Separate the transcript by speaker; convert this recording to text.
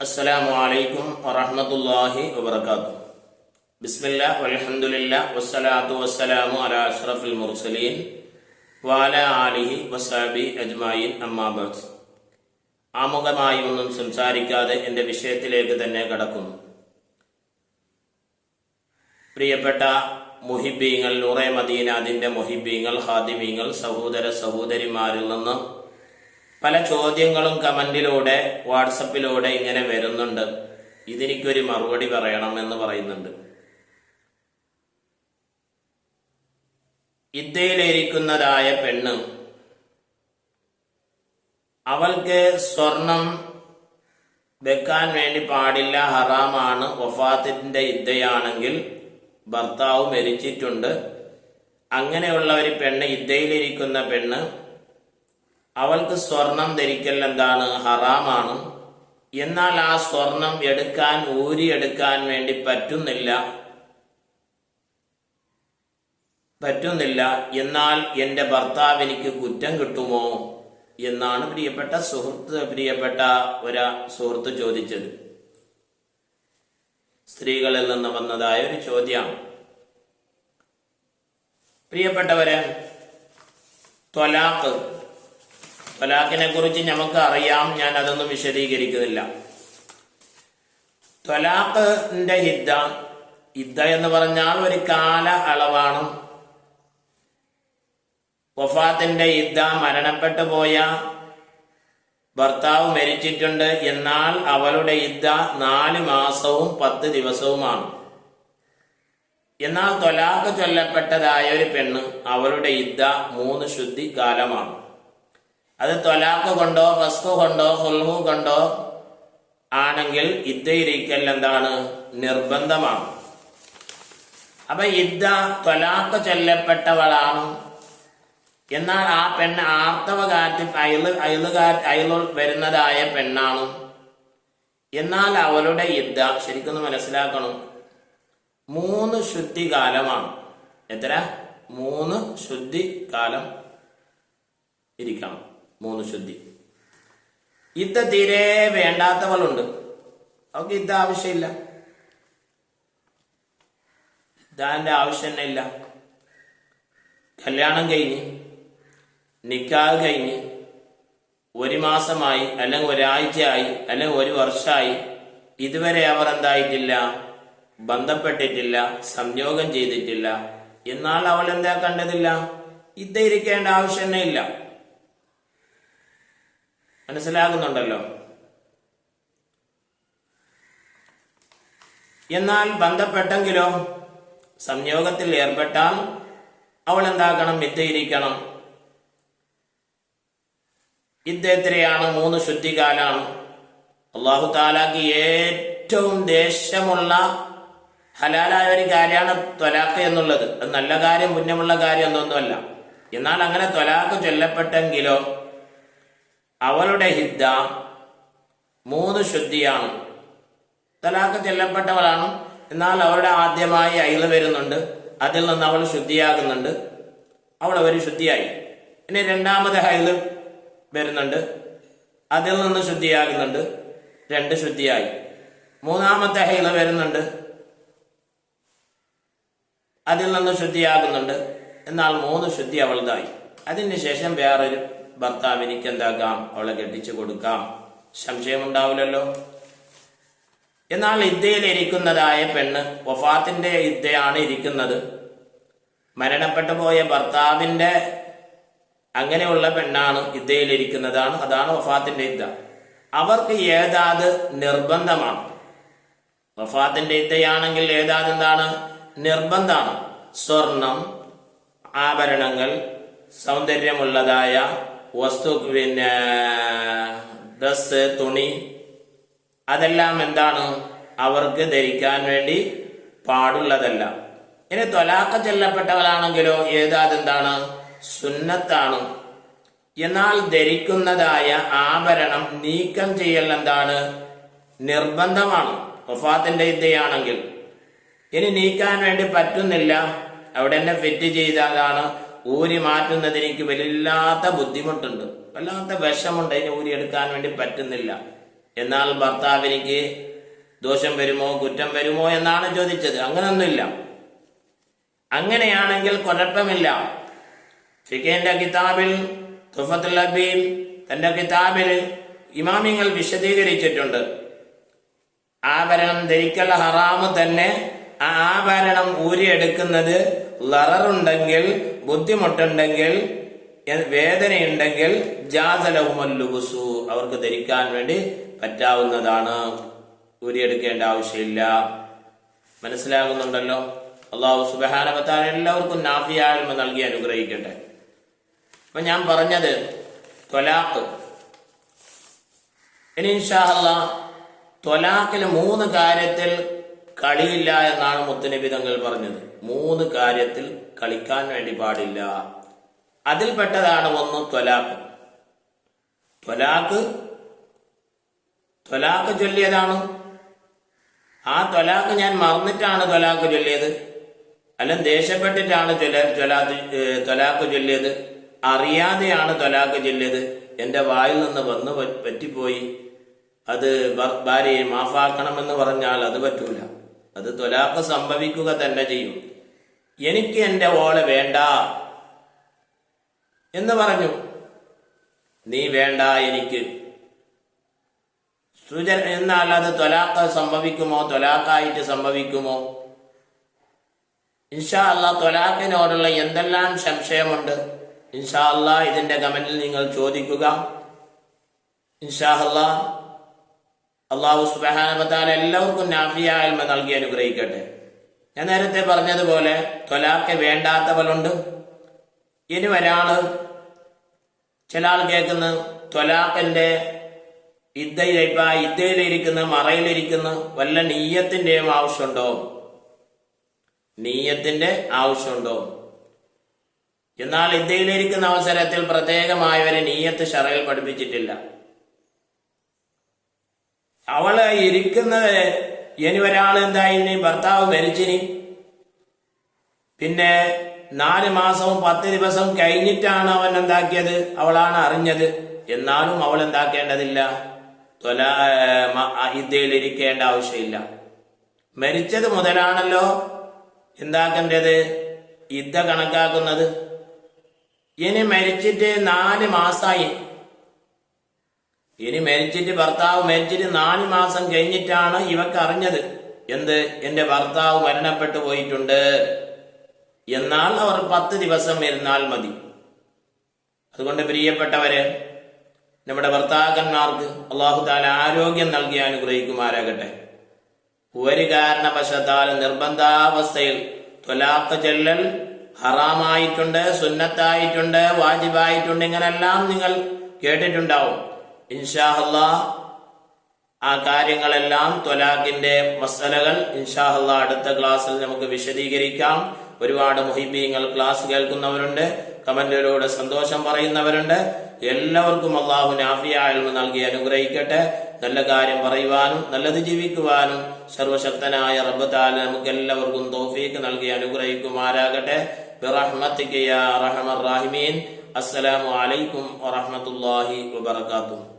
Speaker 1: അസ്സലാമു അലൈക്കും വറഹ്മത്തുള്ളാഹി വബറകാതുഹു. ബിസ്മില്ലാ വൽഹംദുലില്ലാ വസ്സലാത്തു വസ്സലാമു അലാ അഷ്റഫിൽ മുർസലീൻ വാല ആലിഹി വസാബി അജ്മായിൻ അമ്മാബാസ് ആമുഖമായി ഒന്നും സംസാരിക്കാതെ എന്റെ വിഷയത്തിലേക്ക് തന്നെ കടക്കുന്നു. പ്രിയപ്പെട്ട മുഹിബീങ്ങൾ നൂറെ മദീന അതിന്റെ മുഹിബീങ്ങൾ ഹാദിമീങ്ങൾ സഹോദര സഹോദരിമാരിൽ നിന്ന് പല ചോദ്യങ്ങളും കമന്റിലൂടെ വാട്സപ്പിലൂടെ ഇങ്ങനെ വരുന്നുണ്ട്. ഇതിനിക്കൊരു മറുപടി പറയണം എന്ന് പറയുന്നുണ്ട്. ഇദ്ദയിലിരിക്കുന്നതായ പെണ്ണ് അവൾക്ക് സ്വർണം വെക്കാൻ വേണ്ടി പാടില്ല ഹറാമാണ് വഫാത്തിന്റെ ഇദ്ദയാണെങ്കിൽ ഭർത്താവ് മരിച്ചിട്ടുണ്ട്. അങ്ങനെയുള്ള ഒരു പെണ്ണ് ഇദ്ദയിലിരിക്കുന്ന പെണ്ണ് അവൾക്ക് സ്വർണം ധരിക്കൽ എന്താണ്? ഹറാമാണ്. എന്നാൽ ആ സ്വർണം എടുക്കാൻ ഊരിയെടുക്കാൻ വേണ്ടി പറ്റുന്നില്ല. പറ്റുന്നില്ല. എന്നാൽ എന്റെ ഭർത്താവ് എനിക്ക് കുറ്റം കിട്ടുമോ? എന്നാണ് പ്രിയപ്പെട്ട സുഹൃത്ത് പ്രിയപ്പെട്ട ഒരു സുഹൃത്ത് ചോദിച്ചത്. സ്ത്രീകളിൽ നിന്ന് വന്നതായ ഒരു ചോദ്യമാണ്. പ്രിയപ്പെട്ടവരെ ത്വലാഖ് ത്വലാഖിനെ കുറിച്ച് നമുക്ക് അറിയാം ഞാൻ അതൊന്നും വിശദീകരിക്കുന്നില്ല. ത്വലാഖിന്റെ ഹിദ്ദ ഹിദ്ദ എന്ന് പറഞ്ഞാൽ ഒരു കാല അളവാണ്. വഫാത്തിന്റെ ഹിദ്ദ മരണപ്പെട്ടു പോയ ഭർത്താവ് മരിച്ചിട്ടുണ്ട് എന്നാൽ അവളുടെ ഇദ്ദ നാല് മാസവും പത്ത് ദിവസവുമാണ്. എന്നാൽ തൊലാഖ് ചൊല്ലപ്പെട്ടതായ ഒരു പെണ്ണ് അവളുടെ ഇദ്ദ മൂന്ന് ശുദ്ധി കാലമാണ് അത് തൊലാഖ് കൊണ്ടോ ഫസ്കു കൊണ്ടോ ഹുൽഹു കൊണ്ടോ ആണെങ്കിൽ ഇദ്ദയിരിക്കൽ എന്താണ്? നിർബന്ധമാണ്. അപ്പൊ ഇദ്ദ തൊലാഖ് ചൊല്ലപ്പെട്ടവളാണ്. എന്നാൽ ആ പെണ്ണ് ആർത്തവ കാറ്റിൽ അയൽ അയലുകാ അയലു വരുന്നതായ പെണ്ണാണ്. എന്നാൽ അവളുടെ ഇദ്ദ ശരിക്കൊന്ന് മനസ്സിലാക്കണം. മൂന്ന് ശുദ്ധി കാലമാണ്. എത്ര? മൂന്ന് ശുദ്ധി കാലം ഇരിക്കണം. മൂന്ന് ശുദ്ധി. ഇദ്ദ തീരെ വേണ്ടാത്തവളുണ്ട്. അവർക്ക് ഇദ്ദ ആവശ്യമില്ല. ഇദ്ദാന്റെ ആവശ്യം തന്നെ ഇല്ല. കല്യാണം കഴിഞ്ഞ് നിക്കാഹ് കഴിഞ്ഞ് ഒരു മാസമായി അല്ലെങ്കിൽ ഒരാഴ്ചയായി അല്ലെങ്കിൽ ഒരു വർഷമായി ഇതുവരെ അവർ എന്തായിട്ടില്ല ബന്ധപ്പെട്ടിട്ടില്ല സംയോഗം ചെയ്തിട്ടില്ല. എന്നാൽ അവൾ എന്താ കണ്ടതില്ല? ഇദ്ദ ഇരിക്കേണ്ട ആവശ്യം തന്നെ ഇല്ല. മനസ്സിലാകുന്നുണ്ടല്ലോ. എന്നാൽ ബന്ധപ്പെട്ടെങ്കിലോ സംയോഗത്തിൽ ഏർപ്പെട്ടാൽ അവൾ എന്താക്കണം ഇരിക്കണം ഇദ്ദേഹത്തിനെയാണ് മൂന്ന് ശുദ്ധികാലാണ്. അള്ളാഹു താലാക്ക് ഏറ്റവും ദേഷ്യമുള്ള ഹലാലായ ഒരു കാര്യമാണ് ത്വലാക്ക് എന്നുള്ളത്. അത് നല്ല കാര്യം പുണ്യമുള്ള കാര്യം എന്നൊന്നുമല്ല. എന്നാൽ അങ്ങനെ ത്വലാക്ക് ചൊല്ലപ്പെട്ടെങ്കിലോ അവളുടെ ഹിദ്ദ മൂന്ന് ശുദ്ധിയാണ്. തലാഖ് ചെല്ലപ്പെട്ടവളാണ്. എന്നാൽ അവളുടെ ആദ്യമായി അയിൽ വരുന്നുണ്ട്. അതിൽ നിന്ന് അവൾ ശുദ്ധിയാകുന്നുണ്ട്. അവൾ ഒരു ശുദ്ധിയായി. ഇനി രണ്ടാമത് ഹൈൽ വരുന്നുണ്ട്. അതിൽ നിന്ന് ശുദ്ധിയാകുന്നുണ്ട്. രണ്ട് ശുദ്ധിയായി. മൂന്നാമത്തെ ഹൈൽ വരുന്നുണ്ട്. അതിൽ നിന്ന് ശുദ്ധിയാകുന്നുണ്ട്. എന്നാൽ മൂന്ന് ശുദ്ധി അവളുതായി. അതിന് ശേഷം വേറൊരു ഭർത്താവിനിക്ക് എന്താക്കാം അവളെ കെട്ടിച്ചു കൊടുക്കാം. സംശയമുണ്ടാവില്ലല്ലോ? എന്നാൽ ഇദ്ദയിൽ ഇരിക്കുന്നതായ പെണ്ണ് വഫാത്തിന്റെ ഇദ്ദയാണ് ഇരിക്കുന്നത്. മരണപ്പെട്ടു പോയ ഭർത്താവിന്റെ അങ്ങനെയുള്ള പെണ്ണാണ് ഇദ്ദയിൽ ഇരിക്കുന്നതാണ് അതാണ് വഫാത്തിന്റെ ഇദ്ദ അവർക്ക് ഏതാത് നിർബന്ധമാണ്. വഫാത്തിന്റെ ഇദ്ദയാണെങ്കിൽ ഏതാത് എന്താണ്? നിർബന്ധമാണ്. സ്വർണം ആഭരണങ്ങൾ സൗന്ദര്യമുള്ളതായ വസ്തു പിന്നെ ഡ്രസ് തുണി അതെല്ലാം എന്താണ്? അവർക്ക് ധരിക്കാൻ വേണ്ടി പാടുള്ളതല്ല. ഇനി തൊലാക്ക ചെല്ലപ്പെട്ടവരാണെങ്കിലോ ഏതാതെന്താണ് സുന്നത്താണ്. എന്നാൽ ധരിക്കുന്നതായ ആഭരണം നീക്കം ചെയ്യൽ എന്താണ്? നിർബന്ധമാണ്. വഫാത്തിന്റെ ഇദ്ദയാണെങ്കിൽ ഇനി നീക്കാൻ വേണ്ടി പറ്റുന്നില്ല. അവിടെ തന്നെ ഫിറ്റ് ചെയ്താലാണ് ഊരി മാറ്റുന്നതിന് എനിക്ക് വല്ലാത്ത ബുദ്ധിമുട്ടുണ്ട്. വല്ലാത്ത വിഷമുണ്ട് അതിന് ഊരി എടുക്കാൻ വേണ്ടി പറ്റുന്നില്ല. എന്നാൽ ഭർത്താവ് എനിക്ക് ദോഷം വരുമോ കുറ്റം വരുമോ എന്നാണ് ചോദിച്ചത്. അങ്ങനൊന്നുമില്ല. അങ്ങനെയാണെങ്കിൽ കുഴപ്പമില്ല. ഫിഖേന്റെ കിതാബിൽ തുഫത്തുൽ അബീൻ തന്റെ കിതാബിൽ ഇമാമിങ്ങൾ വിശദീകരിച്ചിട്ടുണ്ട്. ആഭരണം ധരിക്കൽ ഹറാമ് തന്നെ ആഭരണം ഊരിയെടുക്കുന്നത് ലററുണ്ടെങ്കിൽ ബുദ്ധിമുട്ടുണ്ടെങ്കിൽ വേദനയുണ്ടെങ്കിൽ ജാതലവുമല്ലുബുസു അവർക്ക് ധരിക്കാൻ വേണ്ടി പറ്റാവുന്നതാണ്. ഊരിയെടുക്കേണ്ട ആവശ്യമില്ല. മനസ്സിലാകുന്നുണ്ടല്ലോ? അള്ളാഹു സുബഹാനവത്താൻ എല്ലാവർക്കും നാഫിയായ്മ നൽകി അനുഗ്രഹിക്കട്ടെ. അപ്പൊ ഞാൻ പറഞ്ഞത് തൊലാഖ്. ഇനി ഇൻഷാ അള്ളാഹ് തൊലാഖിൽ മൂന്ന് കാര്യത്തിൽ കളിയില്ല എന്നാണ് മുത്തുനബി തങ്ങൾ പറഞ്ഞത്. മൂന്ന് കാര്യത്തിൽ കളിക്കാൻ വേണ്ടി പാടില്ല. അതിൽപ്പെട്ടതാണ് ഒന്ന് ത്വലാഖ് ത്വലാഖ് ത്വലാഖ് ചൊല്ലിയതാണ്. ആ ത്വലാഖ് ഞാൻ മറന്നിട്ടാണ് ത്വലാഖ് ചൊല്ലിയത്. അല്ല ദേഷ്യപ്പെട്ടിട്ടാണ് ചൊല്ല ത്വലാഖ് ത്വലാഖ് ചൊല്ലിയത്. അറിയാതെയാണ് ത്വലാഖ് ചൊല്ലിയത്. എന്റെ വായിൽ നിന്ന് വന്ന് പറ്റിപ്പോയി. അത് ഭാര്യയെ മാഫാക്കണമെന്ന് പറഞ്ഞാൽ അത് പറ്റൂല. അത് ത്വലാഖ് സംഭവിക്കുക തന്നെ ചെയ്യും. എനിക്ക് എന്റെ ഓളെ വേണ്ട എന്ന് പറഞ്ഞു. നീ വേണ്ട എനിക്ക്. സൂചന അത് ത്വലാഖ് സംഭവിക്കുമോ? ത്വലാഖായിട്ട് സംഭവിക്കുമോ? ഇൻഷാ അല്ലാ തൊലാക്കിനോടുള്ള എന്തെല്ലാം സംശയമുണ്ട്? ഇൻഷാ അല്ലാ ഇതിന്റെ കമന്റിൽ നിങ്ങൾ ചോദിക്കുക. ഇൻഷാ അല്ലാ അള്ളാഹു സുബാനബത്താൻ എല്ലാവർക്കും നാഫിയായ്മ നൽകി അനുഗ്രഹിക്കട്ടെ. ഞാൻ നേരത്തെ പറഞ്ഞതുപോലെ തൊലാക്ക് വേണ്ടാത്തവളുണ്ട് ഇനി ഒരാൾ ചില ആൾ കേൾക്കുന്ന തൊലാക്കന്റെ ആ ഇദ്ദയിലിരിക്കുന്ന മറയിലിരിക്കുന്ന വല്ല നീയത്തിന്റെയും ആവശ്യമുണ്ടോ? നീയത്തിന്റെ ആവശ്യമുണ്ടോ? എന്നാൽ ഇദ്ദയിലിരിക്കുന്ന അവസരത്തിൽ പ്രത്യേകമായ ഒരു നീയത്ത് ഷറയിൽ പഠിപ്പിച്ചിട്ടില്ല. അവൾ ഇരിക്കുന്നത് ഇനി ഒരാൾ എന്തായിനി ഭർത്താവ് മരിച്ചിനി. പിന്നെ നാല് മാസവും പത്ത് ദിവസം കഴിഞ്ഞിട്ടാണ് അവൻ എന്താക്കിയത്? അവളാണ് അറിഞ്ഞത്. എന്നാലും അവൾ എന്താക്കേണ്ടതില്ല. തൊല ഇരിക്കേണ്ട ആവശ്യമില്ല. മരിച്ചത് മുതലാണല്ലോ എന്താക്കേണ്ടത്? ഇദ്ദ കണക്കാക്കുന്നത്. ഇനി മരിച്ചിട്ട് നാല് മാസമായി ഇനി മരിച്ചിട്ട് ഭർത്താവ് മരിച്ചിട്ട് നാല് മാസം കഴിഞ്ഞിട്ടാണ് ഇവക്ക് അറിഞ്ഞത്. എന്ത്? എന്റെ ഭർത്താവ് മരണപ്പെട്ടു പോയിട്ടുണ്ട്. എന്നാൽ അവർ പത്ത് ദിവസം ഇരുന്നാൽ മതി. അതുകൊണ്ട് പ്രിയപ്പെട്ടവരെ നമ്മുടെ ഭർത്താക്കന്മാർക്ക് അള്ളാഹു താല ആരോഗ്യം നൽകി അനുഗ്രഹിക്കുമാരാകട്ടെ ഒരു കാരണവശത്താലും നിർബന്ധാവസ്ഥയിൽ ത്വലാഖ് ചെല്ലൽ ഹറാമായിട്ടുണ്ട് സുന്നത്തായിട്ടുണ്ട് വാജിബായിട്ടുണ്ട് ഇങ്ങനെല്ലാം നിങ്ങൾ കേട്ടിട്ടുണ്ടാവും. ഇൻഷാഹല്ലാ ആ കാര്യങ്ങളെല്ലാം ത്വലാഖിന്റെ മസലകൾ ഇൻഷാഹല്ല അടുത്ത ക്ലാസ്സിൽ നമുക്ക് വിശദീകരിക്കാം. ഒരുപാട് മുഹിബീങ്ങൾ ക്ലാസ് കേൾക്കുന്നവരുണ്ട് കമന്റിലൂടെ സന്തോഷം പറയുന്നവരുണ്ട്. എല്ലാവർക്കും അള്ളാഹു നാഫിയായ്മ നൽകി അനുഗ്രഹിക്കട്ടെ. നല്ല കാര്യം പറയുവാനും നല്ലത് ജീവിക്കുവാനും സർവശക്തനായ റബ്ബത്താൽ നമുക്ക് എല്ലാവർക്കും തോഫീക്ക് നൽകി അനുഗ്രഹിക്കുമാരാകട്ടെ ബിറഹ്മത്തിക്ക് യാ റഹ്മർ അസ്സലാമു അലൈക്കും വറഹ്മത്തുള്ളാഹി വബറകാതുഹു.